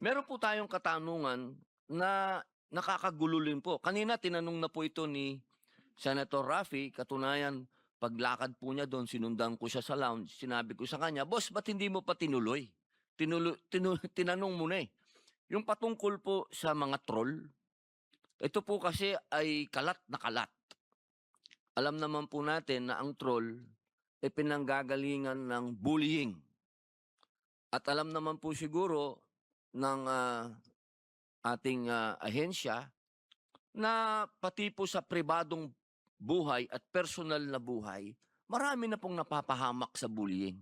Meron po tayong katanungan na nakakagululin po. Kanina tinanong na po ito ni Senator Raffy, katunayan paglakad po niya doon, sinundan ko siya sa lounge, sinabi ko sa kanya, Boss, ba't hindi mo pa tinuloy? Tinulo, tinu- tinanong mo na eh. Yung patungkol po sa mga troll, ito po kasi ay kalat na kalat. Alam naman po natin na ang troll ay pinanggagalingan ng bullying. At alam naman po siguro ng ah, ating ah, ahensya na pati po sa pribadong buhay at personal na buhay, marami na pong napapahamak sa bullying.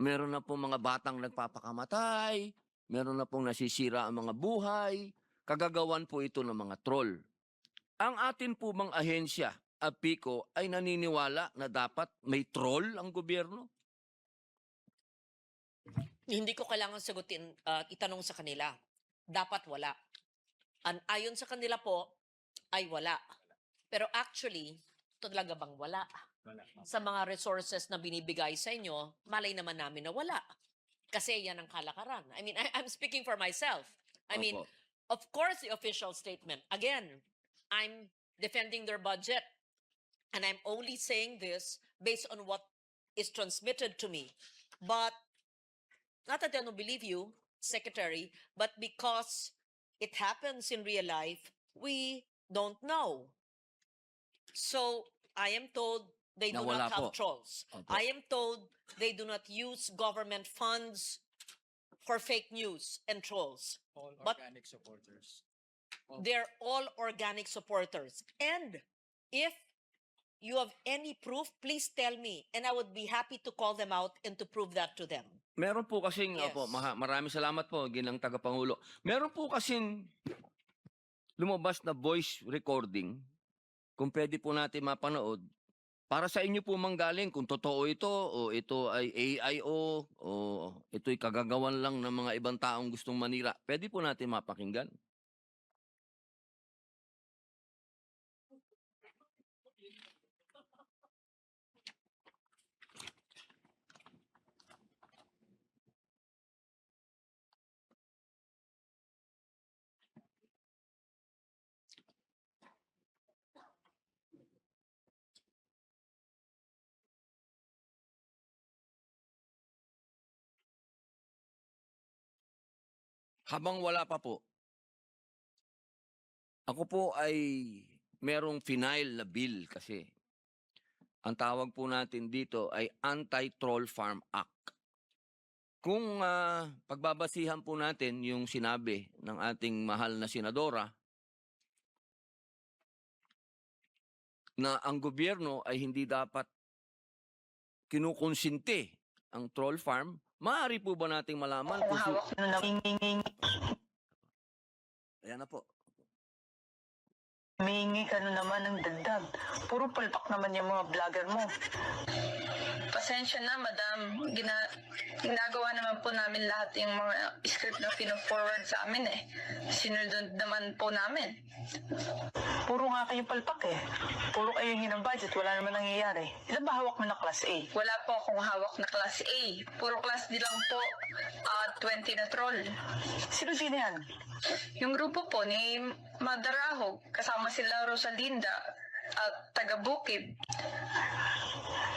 Meron na pong mga batang nagpapakamatay, meron na pong nasisira ang mga buhay, kagagawan po ito ng mga troll. Ang atin po bang ahensya, APICO, ay naniniwala na dapat may troll ang gobyerno? Hindi ko kailangan sagutin, ah, itanong sa kanila. Dapat wala. An ayon sa kanila po, ay wala. Pero actually, talaga bang wala? Sa mga resources na binibigay sa inyo, malay naman namin na wala. Kasi yan ang kalakaran. I mean, I, I'm speaking for myself. I mean, Opo. of course, the official statement. Again, I'm defending their budget. And I'm only saying this based on what is transmitted to me. But not that I don't believe you, Secretary, but because it happens in real life, we don't know. So I am told they do wala not have po. trolls. Opo. I am told they do not use government funds for fake news and trolls. All But- organic supporters. Oh. They're all organic supporters. And if you have any proof, please tell me. And I would be happy to call them out and to prove that to them. Meron po kasing, opo, Yes. maha, maraming salamat po, ginang tagapangulo. Meron po kasing lumabas na voice recording, kung pwede po natin mapanood, para sa inyo po manggaling kung totoo ito o ito ay AIO o ito'y kagagawan lang ng mga ibang taong gustong manira. Pwede po natin mapakinggan. Habang wala pa po, ako po ay merong final na bill kasi. Ang tawag po natin dito ay Anti-Troll Farm Act. Kung ah, pagbabasihan po natin yung sinabi ng ating mahal na senadora na ang gobyerno ay hindi dapat kinukonsinti ang troll farm, maaari po ba nating malaman Kung si- hawak na Ayan na po. Mingi ka na naman ng dagdag. Puro palpak naman yung mga vlogger mo. Pasensya na, madam. Gina ginagawa naman po namin lahat yung mga script na pino-forward sa amin eh. Sinunod naman po namin. Puro nga kayo palpak eh. Puro kayo hingi ng budget. Wala naman nangyayari. Ilan ba hawak mo na class A? Wala po akong hawak na class A. Puro class D lang po. ah 20 na troll. Sino-sino yan? Yung grupo po ni Madarahog, kasama sila Rosalinda at taga Bukid.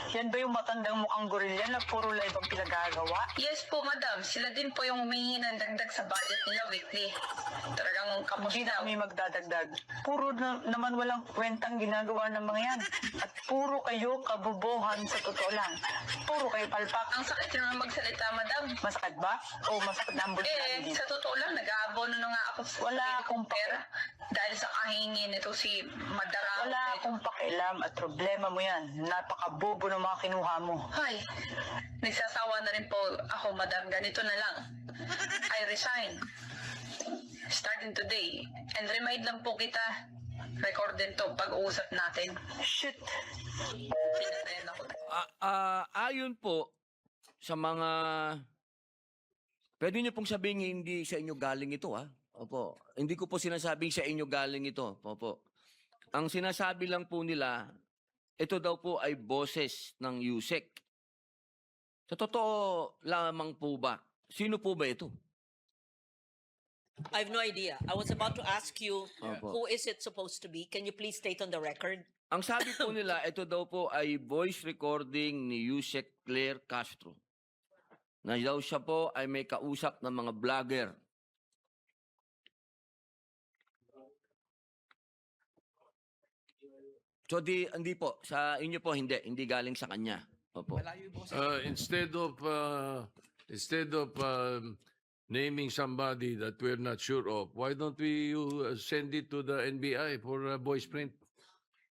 Yan ba yung matandang mukhang gorilla na puro live ang pinagagawa? Yes po, madam. Sila din po yung humingi ng dagdag sa budget nila weekly. Talagang Hindi kapos na na. kami magdadagdag. Puro na, naman walang kwentang ginagawa ng mga yan. At puro kayo kabobohan sa totoo lang. Puro kayo palpak. Ang sakit naman magsalita, madam. Masakit ba? O masakit na ang bulsa Eh, sa totoo lang, nag-aabono na nga ako sa Wala akong kong pera. Dahil sa kahingin nito si Madara. Wala akong pakialam at problema mo yan. Napakabobo ng mga kinuha mo. Ay, nagsasawa na rin po ako, madam. Ganito na lang. I resign. Starting today. And remind lang po kita, record din to pag-uusap natin. Shit! Pinatayan ako. Ah, ah, ayon po sa mga Pwede niyo pong sabihin hindi sa inyo galing ito ha. Opo. Hindi ko po sinasabing sa inyo galing ito. Opo. Ang sinasabi lang po nila, ito daw po ay boses ng USEC. Sa totoo lamang po ba, sino po ba ito? I have no idea. I was about to ask you, Opo. who is it supposed to be? Can you please state on the record? Ang sabi po nila, ito daw po ay voice recording ni Yusek Claire Castro. Na daw siya po ay may kausap ng mga vlogger. So di, hindi po, sa inyo po hindi, hindi galing sa kanya. Opo. Uh, instead of uh, instead of um, naming somebody that we're not sure of, why don't we uh, send it to the NBI for uh, voice print?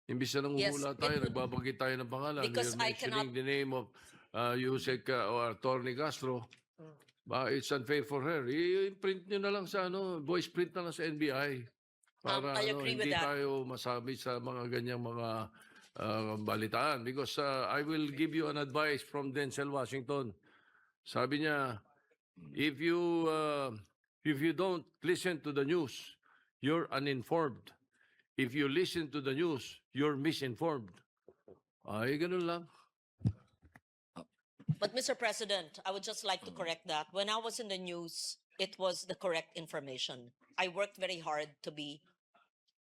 Imbis na Yes, nanguhula it tayo, would- nagbabanggit tayo ng pangalan. Because We're I cannot- mentioning the name of uh, Yusek uh, or Attorney Castro. Mm. Ba, it's unfair for her. I-print nyo na lang sa ano, voice print na lang sa NBI. Um, Para I ano, with hindi that. tayo masabi sa mga ganyang mga uh, balitaan. Because uh, I will give you an advice from Denzel Washington. Sabi niya, if you uh, if you don't listen to the news, you're uninformed. If you listen to the news, you're misinformed. Ay, ganun lang. But Mr. President, I would just like to correct that. When I was in the news, it was the correct information. I worked very hard to be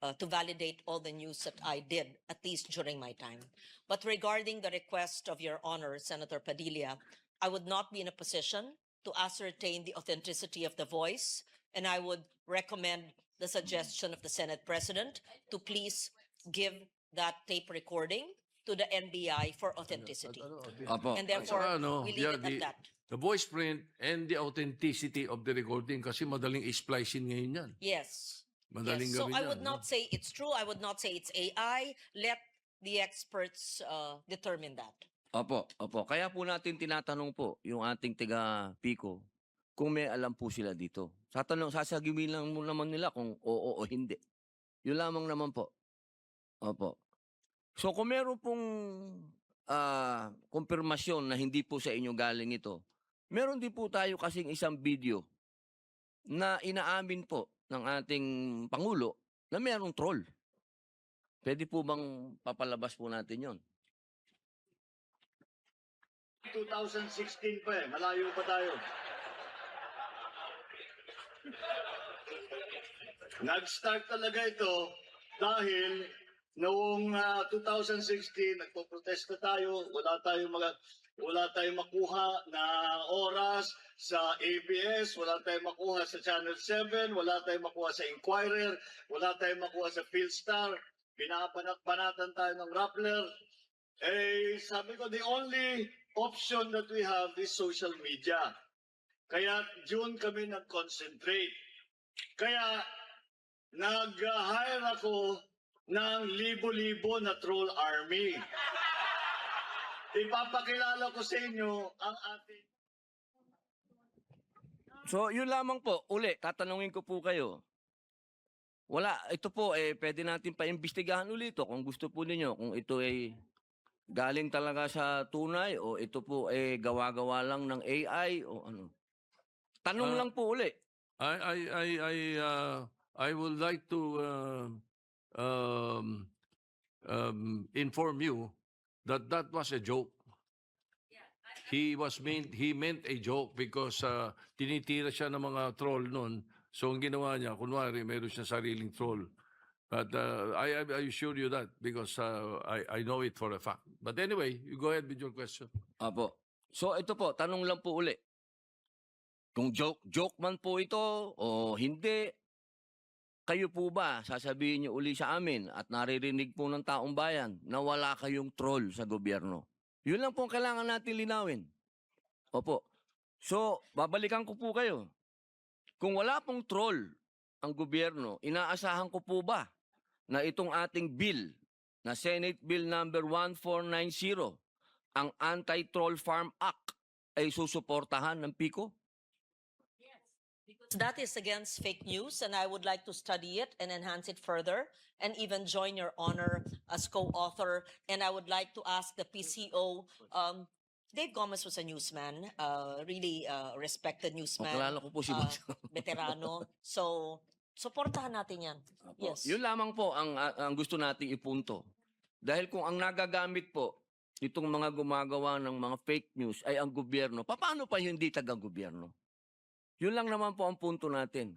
uh, to validate all the news that I did, at least during my time. But regarding the request of Your Honor, Senator Padilla, I would not be in a position to ascertain the authenticity of the voice, and I would recommend the suggestion of the Senate President to please give that tape recording to the NBI for authenticity. Opo. And At therefore, saka ano, we leave yeah, it the, at that. the voice print and the authenticity of the recording kasi madaling i-splicing ngayon yan. Yes. Madaling yes. So I yan, would no? not say it's true. I would not say it's AI. Let the experts uh, determine that. Opo, opo. Kaya po natin tinatanong po yung ating tiga Pico kung may alam po sila dito. Tatanong, sasagimin lang mo naman nila kung oo o hindi. Yun lamang naman po. Opo. So kung meron pong ah, kumpirmasyon na hindi po sa inyo galing ito, meron din po tayo kasing isang video na inaamin po ng ating Pangulo na merong troll. Pwede po bang papalabas po natin yon? 2016 pa eh, malayo pa tayo. Nag-start talaga ito dahil noong ah, 2016 nagpo-protesta tayo, wala tayong mga wala tayong makuha na oras sa ABS, wala tayong makuha sa Channel 7, wala tayong makuha sa Inquirer, wala tayong makuha sa Philstar, binabanat-banatan tayo ng Rappler. Eh, sabi ko, the only option that we have is social media. Kaya June kami nag-concentrate. Kaya nag-hire ako ng libo-libo na troll army. Ipapakilala ko sa inyo ang ating So, yun lamang po. Uli, tatanungin ko po kayo. Wala, ito po, eh, pwede natin paimbestigahan ulit ito kung gusto po ninyo. Kung ito ay galing talaga sa tunay o ito po eh gawa-gawa lang ng AI o ano. Tanong Ah. lang po uli. I I I I uh, I would like to uh, um, um, inform you that that was a joke. He was meant he meant a joke because uh, tinitira siya ng mga troll noon. So ang ginawa niya, kunwari meron siya sariling troll. But uh, I I assure you that because uh, I I know it for a fact. But anyway, you go ahead with your question. Apo. So, ito po, tanong lang po uli. Kung joke, joke man po ito o hindi, kayo po ba sasabihin niyo uli sa amin at naririnig po ng taong bayan na wala kayong troll sa gobyerno? Yun lang po ang kailangan natin linawin. Opo. So, babalikan ko po kayo. Kung wala pong troll ang gobyerno, inaasahan ko po ba na itong ating bill na Senate Bill number 1490 ang Anti-Troll Farm Act ay susuportahan ng PICO? That is against fake news, and I would like to study it and enhance it further, and even join your honor as co-author. And I would like to ask the PCO, um, Dave Gomez was a newsman, uh, really uh, respected newsman, Makilala ko po si Boss. veterano. So, supportahan natin yan. Yes. Yun lamang po ang, ang gusto nating ipunto. Dahil kung ang nagagamit po itong mga gumagawa ng mga fake news ay ang gobyerno, paano pa hindi taga-gobyerno? Yun lang naman po ang punto natin.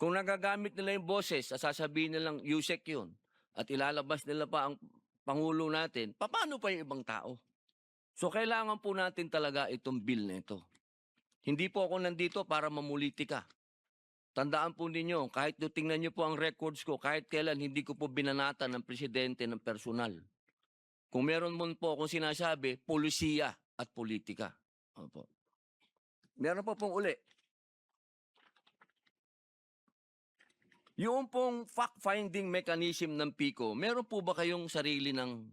Kung nagagamit nila yung boses, sasabihin nilang USEC yun, at ilalabas nila pa ang Pangulo natin, paano pa yung ibang tao? So kailangan po natin talaga itong bill na ito. Hindi po ako nandito para mamulitika. Tandaan po ninyo, kahit tingnan niyo po ang records ko, kahit kailan hindi ko po binanata ng presidente ng personal. Kung meron mo po akong sinasabi, polisiya at politika. Opo. Meron pa pong uli. Yung pong fact-finding mechanism ng PICO, meron po ba kayong sarili ng,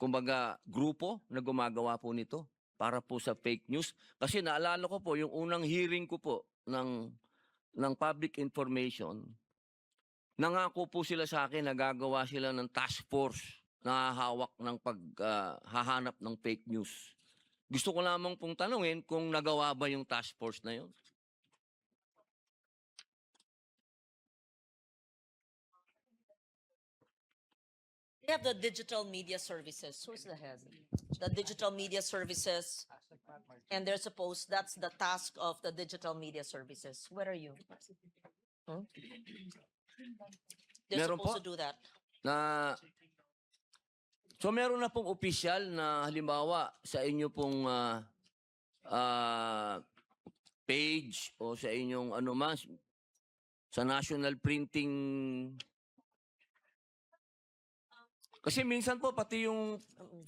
kumbaga, grupo na gumagawa po nito para po sa fake news? Kasi naalala ko po, yung unang hearing ko po ng, ng public information, nangako po sila sa akin na gagawa sila ng task force na hahawak ng paghahanap ng fake news. Gusto ko lamang pong tanungin kung nagawa ba yung task force na yun. We have the digital media services. Who's the head? The digital media services. And they're supposed, that's the task of the digital media services. Where are you? Hmm? They're Meron supposed po. to do that. na So meron na pong opisyal na halimbawa sa inyo pong ah, ah, page o sa inyong ano mas sa national printing kasi minsan po pati yung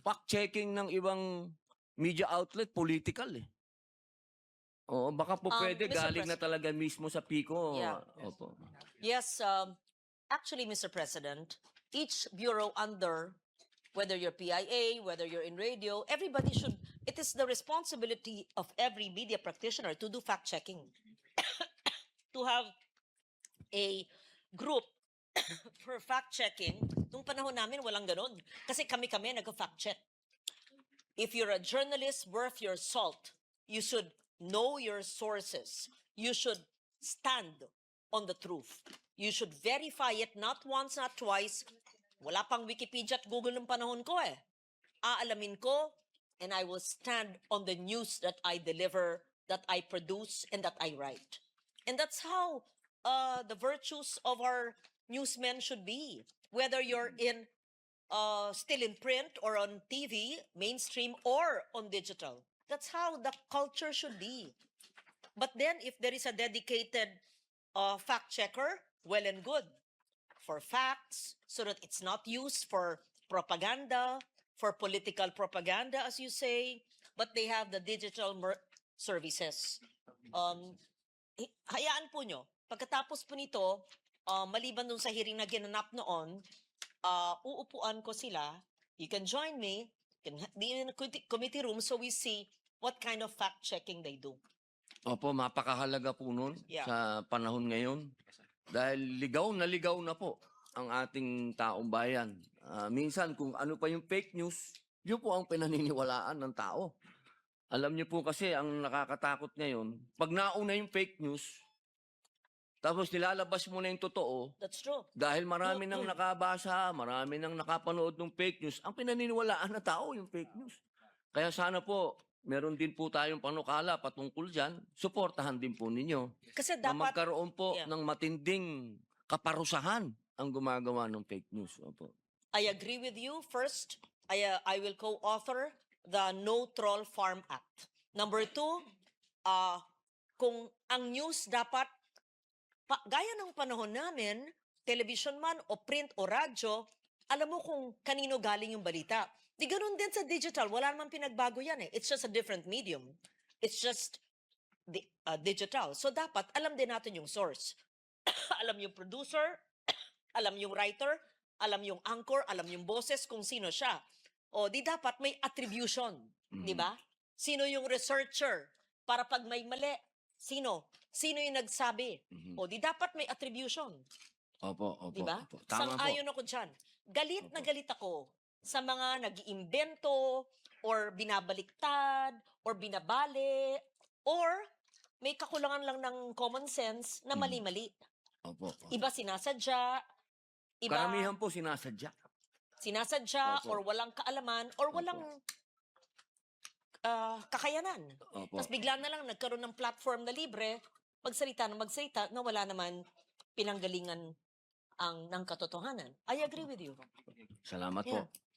fact checking ng ibang media outlet political eh. Oo, baka po Um, pwede Mr. galing na President. talaga mismo sa Pico. Yeah. Opo. Yes, um, actually, Mr. President, each bureau under, whether you're PIA, whether you're in radio, everybody should, it is the responsibility of every media practitioner to do fact checking. to have a group for fact checking. Nung panahon namin, walang ganun. Kasi kami-kami nag-fact check. If you're a journalist worth your salt, you should know your sources. You should stand on the truth. You should verify it not once, not twice. Wala pang Wikipedia at Google ng panahon ko eh. Aalamin ko and I will stand on the news that I deliver, that I produce, and that I write. And that's how uh, the virtues of our newsmen should be. Whether you're in uh, still in print or on TV, mainstream or on digital. That's how the culture should be. But then, if there is a dedicated uh, fact checker, well and good. For facts, so that it's not used for propaganda, for political propaganda, as you say, but they have the digital mer- services. Um, hayaan po nyo, pagkatapos po nito, uh, maliban dun sa hearing na ginanap noon, uh, uupuan ko sila. You can join me, in a committee- room so we see what kind of fact checking they do. Opo, mapakahalaga po nun Yeah. sa panahon ngayon. Dahil ligaw na ligaw na po ang ating taong bayan. Ah, minsan kung ano pa yung fake news, yun po ang pinaniniwalaan ng tao. Alam niyo po kasi ang nakakatakot ngayon, pag nauna yung fake news, tapos nilalabas mo na yung totoo, That's true. dahil marami nang nakabasa, marami nang nakapanood ng fake news, ang pinaniniwalaan ng tao yung fake news. Kaya sana po, meron din po tayong panukala patungkol dyan, suportahan din po ninyo Kasi na dapat, magkaroon po Yeah. ng matinding kaparusahan ang gumagawa ng fake news. Opo. I agree with you. First, I, uh, I will co-author the No Troll Farm Act. Number two, uh, kung ang news dapat, pa, gaya ng panahon namin, television man o print o radyo, alam mo kung kanino galing yung balita. Di ganun din sa digital. Wala naman pinagbago yan eh. It's just a different medium. It's just di, uh, digital. So dapat alam din natin yung source. alam yung producer, alam yung writer, alam yung anchor, alam yung boses kung sino siya. O di dapat may attribution, di Mhm. ba? Sino yung researcher para pag may mali, sino? Sino yung nagsabi? Mhm. O di dapat may attribution, Opo, opo. di ba? opo. Tama po. Sang-ayon ako dyan. Galit na Opo. galit ako sa mga nag-iimbento or binabaliktad or binabali or may kakulangan lang ng common sense na Mhm. mali-mali. Opo, opo. Iba sinasadya, iba Karamihan po sinasadya. sinasadya Opo. or walang kaalaman or walang ah, kakayanan. Opo. Tapos bigla na lang nagkaroon ng platform na libre, magsalita na magsalita na wala naman pinanggalingan ang ng katotohanan. I agree with you. Salamat Yeah. po.